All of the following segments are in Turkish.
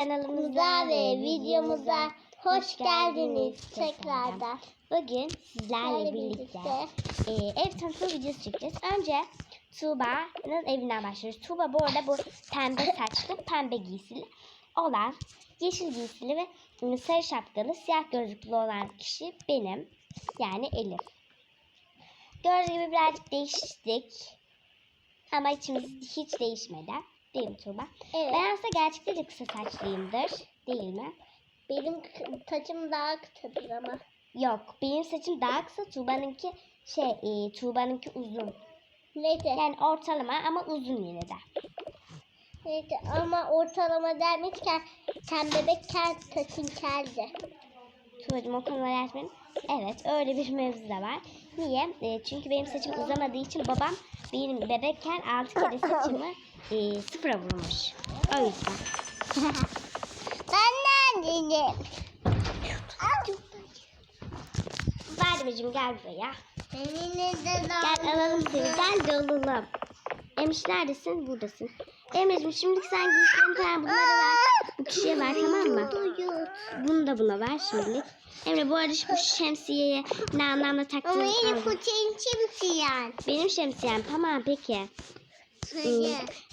Kanalımıza ve videomuza hoş geldiniz tekrardan. Bugün sizlerle birlikte e, ev tanıtımı videosu çekeceğiz. Önce Tuğba'nın evinden başlıyoruz. Tuğba bu arada bu pembe saçlı, pembe giysili olan, yeşil giysili ve sarı şapkalı, siyah gözlüklü olan kişi benim. Yani Elif. Gördüğünüz gibi birazcık değiştik. Ama içimiz hiç değişmedi. Değil mi Tuğba? Evet. Ben aslında gerçekten de kısa saçlıyımdır. Değil mi? Benim saçım daha kısadır ama. Yok. Benim saçım daha kısa. Tuğba'nınki şey, e, Tuğba'nınki uzun. Neyse. Yani ortalama ama uzun yine de. Neyse ama ortalama dermişken sen bebekken saçın keldi. Tuğba'cığım o konuları açmayın. Evet öyle bir mevzu da var. Niye? E, çünkü benim saçım uzamadığı için babam benim bebekken 6 kere saçımı e, sıfıra vurmuş. O yüzden. Ben neredeyim? Bademciğim gel buraya. Gel alalım seni. Gel de alalım. Emiş neredesin? Buradasın. Emre'cim şimdilik sen giysilerini falan bunlara ver. Bu kişiye ver tamam mı? Bunu da buna ver şimdilik. Emre bu arada şu- şemsiyeye ne anlamda Ama taktığını benim al. fıçın çimsiyen. Benim şemsiyem tamam peki.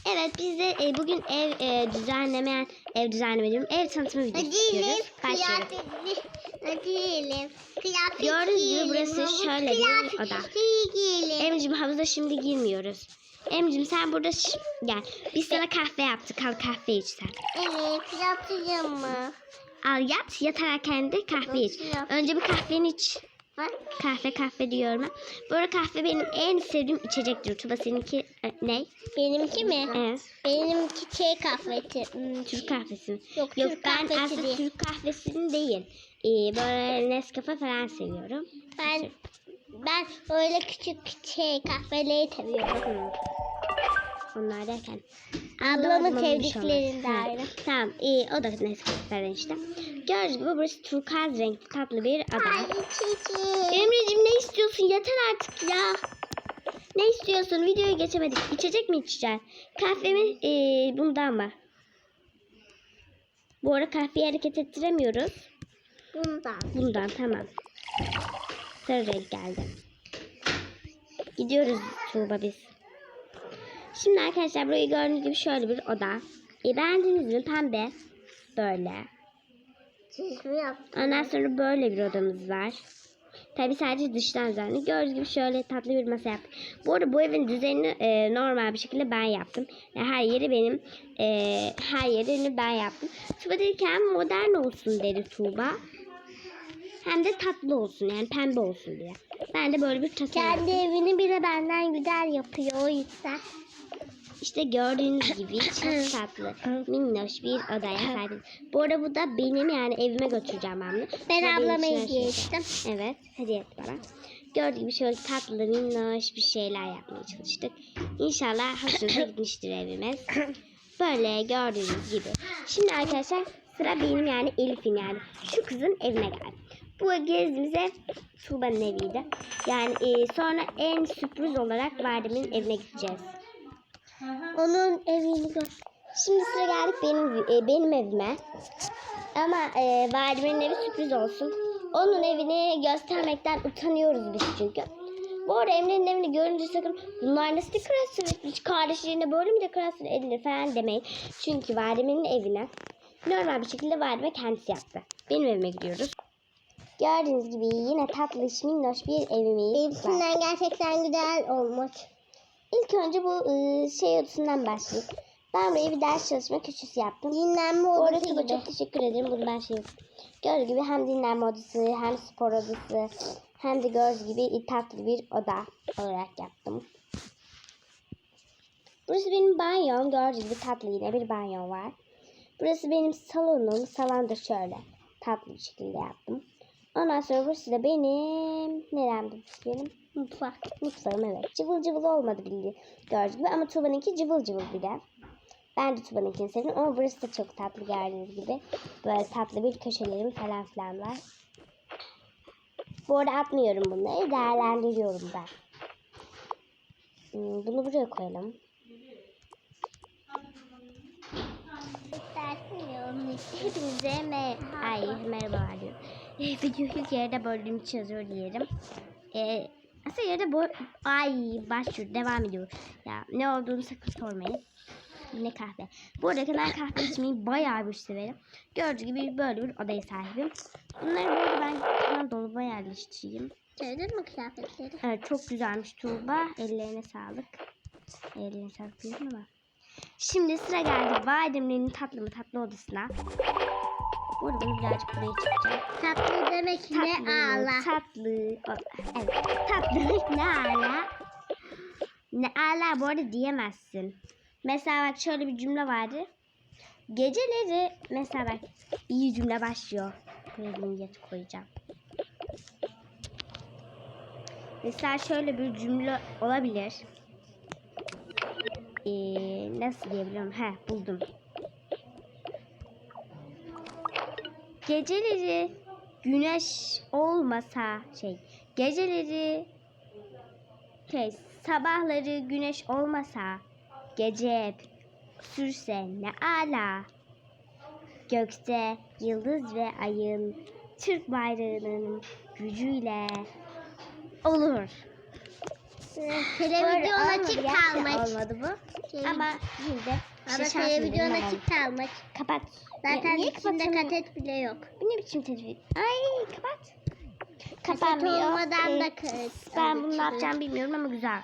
Evet biz de e, bugün ev e, düzenlemeyen, ev düzenleme diyorum, ev tanıtımı videosu çekiyoruz. Elif kıyafet Gördüğünüz gibi giyelim. burası şöyle bir oda. giyelim. Emre'cim havuza şimdi girmiyoruz. Emre'cim sen burada gel. Biz sana kahve yaptık. Al kahve iç sen. Evet yapacağım mı? Al yat. Yatarken de kahve iç. Önce bir kahveni iç. Bak. Kahve kahve diyorum ben. Bu arada kahve benim en sevdiğim içecektir. Tuba seninki e, ne? Benimki mi? Evet. Benimki çay kahvesi. Hmm, Türk kahvesi. mi? Yok, Yok Türk ben kahvesi aslında değil. Türk kahvesini değil. Ee, böyle Nescafe falan seviyorum. Ben ben öyle küçük şey kahveleri seviyorum. Hı. Onlar derken. Ablamın Anlamadım, sevdiklerinden ayrı. Tamam iyi o da Nescafe falan işte. Gördüğünüz gibi burası turkuaz renkli tatlı bir ada. Emre'cim ne istiyorsun? Yeter artık ya. Ne istiyorsun? Videoyu geçemedik. İçecek mi içeceksin? Kahvemi ee, bundan mı? Bu arada kahveyi hareket ettiremiyoruz. Bundan. Bundan tamam. Sarı renk geldi. Gidiyoruz Tuğba biz. Şimdi arkadaşlar burayı gördüğünüz gibi şöyle bir oda. E, beğendiniz mi? Pembe. Böyle. Siz mi yaptınız? Ondan sonra böyle bir odamız var. Tabi sadece dıştan düzenli. Gördüğünüz gibi şöyle tatlı bir masa yaptık. Bu arada bu evin düzenini e, normal bir şekilde ben yaptım. Yani her yeri benim, e, her yerini ben yaptım. Tuğba dedi ki modern olsun dedi Tuğba. Hem de tatlı olsun yani pembe olsun diye. Ben de böyle bir tasarım Kendi yaptım. evini bile benden güzel yapıyor o yüzden. İşte gördüğünüz gibi çok tatlı, minnoş bir odaya sahip. Bu arada bu da benim yani evime götüreceğim ben bunu. Ben benim ablama hediye ettim. Evet, hediye et bana. Gördüğü gibi şöyle tatlı, minnoş bir şeyler yapmaya çalıştık. İnşallah hoşunuza gitmiştir evimiz. Böyle gördüğünüz gibi. Şimdi arkadaşlar sıra benim yani Elif'in yani şu kızın evine geldim. Bu gezdiğimiz ev Tuğba'nın eviydi. Yani e, sonra en sürpriz olarak Vardem'in evine gideceğiz. Onun evini gör. Şimdi sıra geldik benim e, benim evime. Ama e, Vardem'in evi sürpriz olsun. Onun evini göstermekten utanıyoruz biz çünkü. Bu arada Emre'nin evini görünce sakın bunlar nasıl dekorasyon etmiş, kardeşlerine böyle mi dekorasyon edilir falan demeyin. Çünkü Vardem'in evine normal bir şekilde Vardem'e kendisi yaptı. Benim evime gidiyoruz. Gördüğünüz gibi yine tatlış minnoş bir evimiz var. Hepsinden gerçekten güzel olmuş. İlk önce bu e, şey odasından başlayayım. Ben buraya bir ders çalışma köşesi yaptım. Dinlenme odası Tuba gibi. çok teşekkür ederim. Bunu ben şey Gördüğünüz gibi hem dinlenme odası hem spor odası hem de gördüğünüz gibi tatlı bir oda olarak yaptım. Burası benim banyom. Gördüğünüz gibi tatlı yine bir banyo var. Burası benim salonum. Salon da şöyle tatlı bir şekilde yaptım. Ondan sonra burası da benim neremde burası benim? Mutfak. Mutfağım evet. Cıvıl cıvıl olmadı bildiğin gördüğünüz gibi ama Tuğba'nınki cıvıl cıvıl bir de. Ben de Tuba'nınkini sevdim ama burası da çok tatlı gördüğünüz gibi. Böyle tatlı bir köşelerim falan filan var. Bu arada atmıyorum bunları. Değerlendiriyorum ben. Hmm, Bunu buraya koyalım. Hepinize me Ay, merhabalar diyorum. Videoyu yarıda böldüğüm için özür dilerim. Ee, aslında yarıda böl... Ay başlıyor devam ediyor. Ya ne olduğunu sakın sormayın. Ne kahve. Bu arada ben kahve içmeyi bayağı bir severim. Gördüğünüz gibi böyle bir odaya sahibim. Bunları bu arada ben hemen dolaba yerleştireyim. Gördün mü kıyafetleri? Evet çok güzelmiş Tuğba. Ellerine sağlık. Ellerine sağlık diyorum ama. Şimdi sıra geldi Bademli'nin tatlı mı tatlı odasına. Bu arada bunu birazcık buraya çıkacağım. Tatlı demek ne Tatlı, ağla. tatlı. o- Evet, tatlı ne ala. Ne ala bu arada diyemezsin. Mesela bak şöyle bir cümle vardı. Geceleri mesela bak iyi cümle başlıyor. Buraya koyacağım. Mesela şöyle bir cümle olabilir. Ee, nasıl diyebilirim? He buldum. Geceleri güneş olmasa şey geceleri şey sabahları güneş olmasa gece sürse ne ala gökte yıldız ve ayın Türk bayrağının gücüyle olur. Televizyon Olmadı, açık gerçi kalmış. Olmadı bu. Şey- Ama yine de Ama şaşarsın televizyon dedim, açık kalmış. Kapat. Zaten Niye içinde katet bile yok. Bu ne biçim televizyon? Ay kapat. Kaset Kapanmıyor. olmadan Ee, da kaset. Ben bunu ne yapacağım bilmiyorum ama güzel.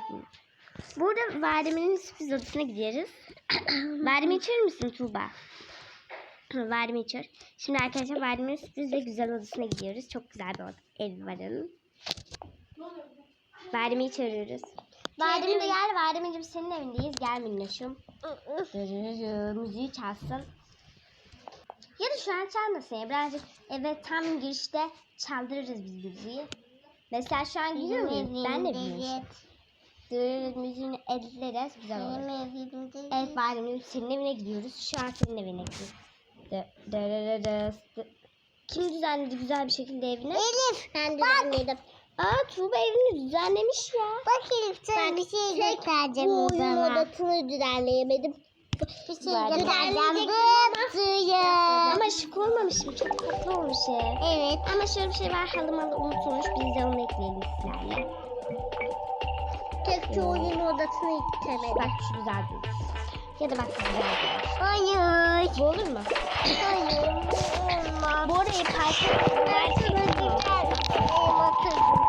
Burada Vardem'in sürpriz odasına gidiyoruz. Vardem'i içer misin Tuğba? Vardem'i içer. Şimdi arkadaşlar Vardem'in sürpriz ve güzel odasına gidiyoruz. Çok güzel bir oda. ev var onun. Vardem'i içeriyoruz. Vardem'in de gel. Vardem'in senin evindeyiz. Gel minnoşum. Müziği çalsın. Ya da şu an çalmasın ya. Birazcık evet tam girişte çaldırırız biz müziği. Mesela şu an gidiyor muyuz? Ben de bilmiyorum. Dırırır müziğini editleriz. Güzel olur. Evet Badem'in senin evine gidiyoruz. Şu an senin evine gidiyoruz. Kim düzenledi güzel bir şekilde evini? Elif. Ben düzenledim. Aa Tuğba evini düzenlemiş ya. Bak Elif sana bir şey göstereceğim bu o zaman. odasını düzenleyemedim. Bir şey Var, düzenleyecektim Ama şık olmamış mı? Çok tatlı olmuş ev. Evet. Ama şöyle bir şey var halı malı unutulmuş. Biz de onu ekleyelim sizlerle. Tek oyun odasını itemedim. Bak şu güzel bir Ya da bak bu güzel bir Hayır. Bu olur mu? Hayır. Olmaz. Bu arayı parça Ben sana güzel elmatırdım.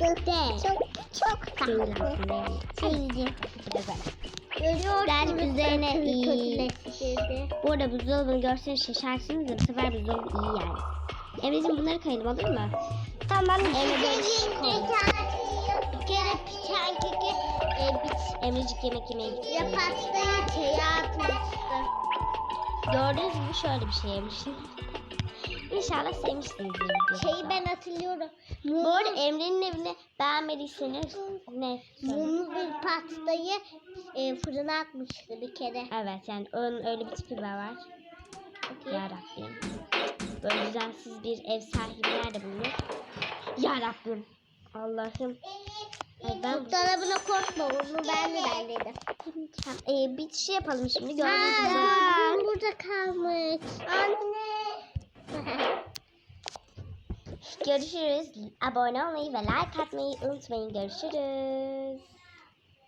Bıçaktı. Çok çok tatlı. Güzel. Görüyorsunuz üzerine iyi. Bu arada buzdolabını görseniz şaşarsınız da bu sefer buzdolabı iyi yani. Emre'cim bunları kayalım olur mu? Tamam. Emre böyle Sizin şık oldu. Bir kere piçen keki e, biç, Emrecik yemek yemeye gitti. ya pastayı çaya atmıştı. Gördüğünüz gibi şöyle bir şey yemişim. İnşallah sevmişsinizdir videoyu. Şeyi ben hatırlıyorum. Bu arada Emre'nin evini beğenmediyseniz ne? Mumlu bir pastayı e, fırına atmıştı bir kere. Evet yani onun öyle bir tipi var. Ya Rabbim. Böyle düzensiz bir ev sahibi nerede bulunur? Ya Rabbim. Allah'ım. Ay ben Buzdolabına korkma onu ben de. Tamam, ee, bir şey yapalım şimdi. Gördüğünüz gibi. Burada kalmış. Anne. Görüşürüz. Abone olmayı ve like atmayı unutmayın. Görüşürüz.